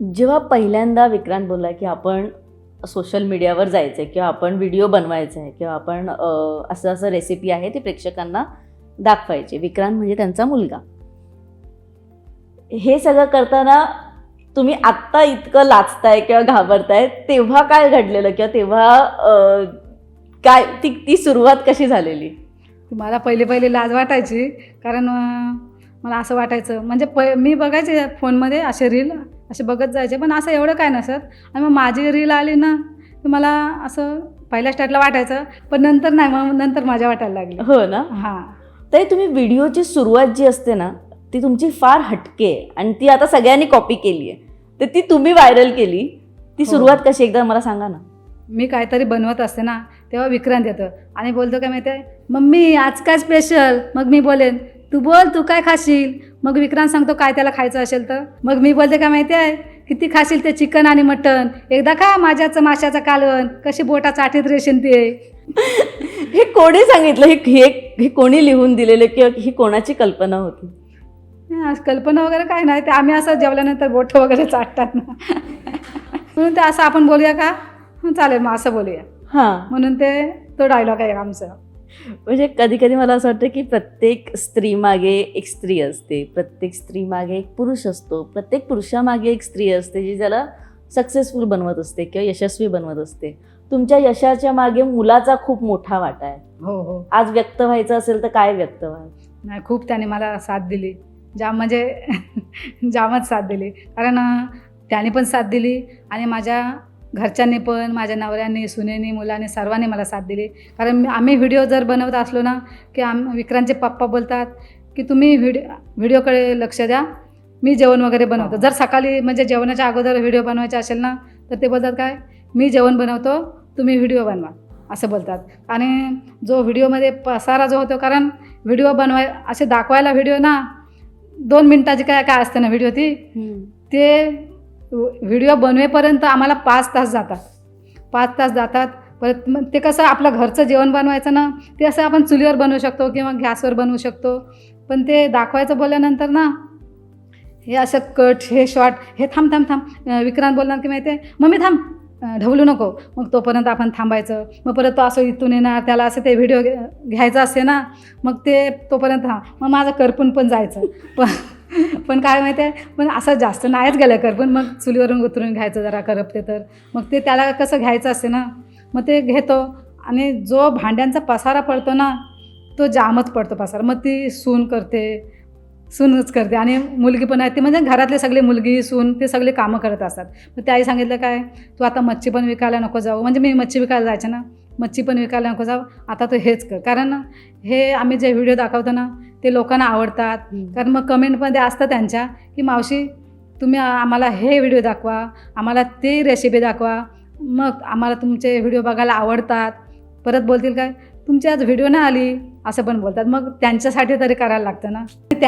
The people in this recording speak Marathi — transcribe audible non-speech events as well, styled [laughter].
जेव्हा पहिल्यांदा विक्रांत बोलला की आपण सोशल मीडियावर जायचं आहे किंवा आपण व्हिडिओ बनवायचा आहे किंवा आपण असं असं रेसिपी आहे ती प्रेक्षकांना दाखवायची. विक्रांत म्हणजे त्यांचा मुलगा. हे सगळं करताना तुम्ही आत्ता इतकं लाचताय किंवा घाबरताय तेव्हा काय घडलेलं किंवा तेव्हा काय ती ती सुरुवात कशी झालेली? मला पहिले पहिले लाज वाटायची कारण मला असं वाटायचं. म्हणजे प मी बघायचे फोनमध्ये असे रील असे बघत जायचे. पण असं एवढं काय नसत. आणि मग माझी रील आली ना तर मला असं पहिल्या स्टार्टला वाटायचं पण नंतर नाही मग नंतर माझ्या वाटायला लागली. हो ना? हां. तरी तुम्ही व्हिडिओची सुरुवात जी असते ना ती तुमची फार हटके आहे. आणि ती आता सगळ्यांनी कॉपी केली आहे. तर ती तुम्ही व्हायरल केली. ती हो. सुरुवात कशी एकदा मला सांगा ना. मी काहीतरी बनवत असते ना तेव्हा विक्रांत येतं. आणि बोलतो काय माहिती आहे मम्मी आज काय स्पेशल मग मी बोलेन तू बोल तू काय खाशील? मग विक्रांत सांगतो काय त्याला खायचं असेल तर. मग मी बोलते काय माहिती आहे? किती खाशील ते चिकन आणि मटन? एकदा खा माझ्याचं माशाचं कालवण. कशी बोटा चाटीत रेशीन ते हे कोणी सांगितलं? हे हे हे कोणी लिहून दिलेलं किंवा ही कोणाची कल्पना होती? कल्पना वगैरे काय नाही. ते आम्ही असं जेवल्यानंतर बोटं वगैरे चाटतात ना. म्हणून ते असं आपण बोलूया का? चालेल मग असं बोलूया. हां. म्हणून ते तो डायलॉग आहे आमचा. म्हणजे कधी कधी मला असं वाटतं की प्रत्येक स्त्री मागे एक स्त्री असते प्रत्येक स्त्री मागे एक पुरुष असतो प्रत्येक पुरुषामागे एक स्त्री असते जी ज्याला सक्सेसफुल बनवत असते किंवा यशस्वी बनवत असते. तुमच्या यशाच्या मागे मुलाचा खूप मोठा वाटा आहे. हो हो. आज व्यक्त व्हायचं असेल तर काय व्यक्त व्हाल? नाही खूप त्याने मला साथ दिली. जाम म्हणजे [laughs] जामच साथ दिली. कारण त्याने पण साथ दिली आणि माझ्या घरच्यांनी पण माझ्या नवऱ्यांनी सुनेनी मुलांनी सर्वांनी मला साथ दिली. कारण आम्ही व्हिडिओ जर बनवत असलो ना की आम विक्रांतचे पप्पा बोलतात की तुम्ही व्हिडिओ व्हिडिओकडे लक्ष द्या मी जेवण वगैरे बनवतो. जर सकाळी म्हणजे जेवणाच्या अगोदर व्हिडिओ बनवायचे असेल ना तर ते बोलतात काय मी जेवण बनवतो तुम्ही व्हिडिओ बनवा असं बोलतात. आणि जो व्हिडिओमध्ये पसारा जो होतो कारण व्हिडिओ बनवाय असे दाखवायला व्हिडिओ ना दोन मिनटाची काय काय असते ना व्हिडिओ ती ते व्हिडिओ बनवेपर्यंत आम्हाला पाच तास जातात. पाच तास जातात. परत मग ते कसं आपलं घरचं जेवण बनवायचं ना ते असं आपण चुलीवर बनवू शकतो किंवा गॅसवर बनवू शकतो. पण ते दाखवायचं बोलल्यानंतर ना हे असं कट हे शॉर्ट हे थांब थांब थांब. विक्रांत बोलणार की माहिती आहे मम्मी थांब. ढवलू नको. मग तोपर्यंत आपण थांबायचं. मग परत तो असं इथून येणार त्याला असं ते व्हिडिओ घ्यायचा असते ना मग ते तोपर्यंत थांब. मग माझं करपून पण जायचं. पण पण काय माहिती आहे? पण असं जास्त नाहीच गेलं कर पण मग चुलीवरून उतरून घ्यायचं जरा करपते तर. मग ते त्याला कसं घ्यायचं असते ना मग ते घेतो आणि जो भांड्यांचा पसारा पडतो ना तो जामच पडतो पसारा. मग ती सून करते सूनच करते. आणि मुलगी पण आहे ती म्हणजे घरातले सगळे मुलगी सून ते सगळे कामं करत असतात. मग त्याही सांगितलं काय तू आता मच्छी पण विकायला नको जाऊ. म्हणजे मी मच्छी विकायला जायचे ना मच्छी पण विकायला नको जाऊ. आता तू हेच कर. कारण हे आम्ही जे व्हिडिओ दाखवतो ना ते लोकांना आवडतात. कारण मग कमेंटमध्ये असतं त्यांच्या की मावशी तुम्ही आम्हाला हे व्हिडिओ दाखवा आम्हाला ते रेसिपी दाखवा. मग आम्हाला तुमचे व्हिडिओ बघायला आवडतात. परत बोलतील काय तुमची आज व्हिडिओ नाही आली. असं पण बोलतात. मग त्यांच्यासाठी तरी करायला लागतं ना. त्या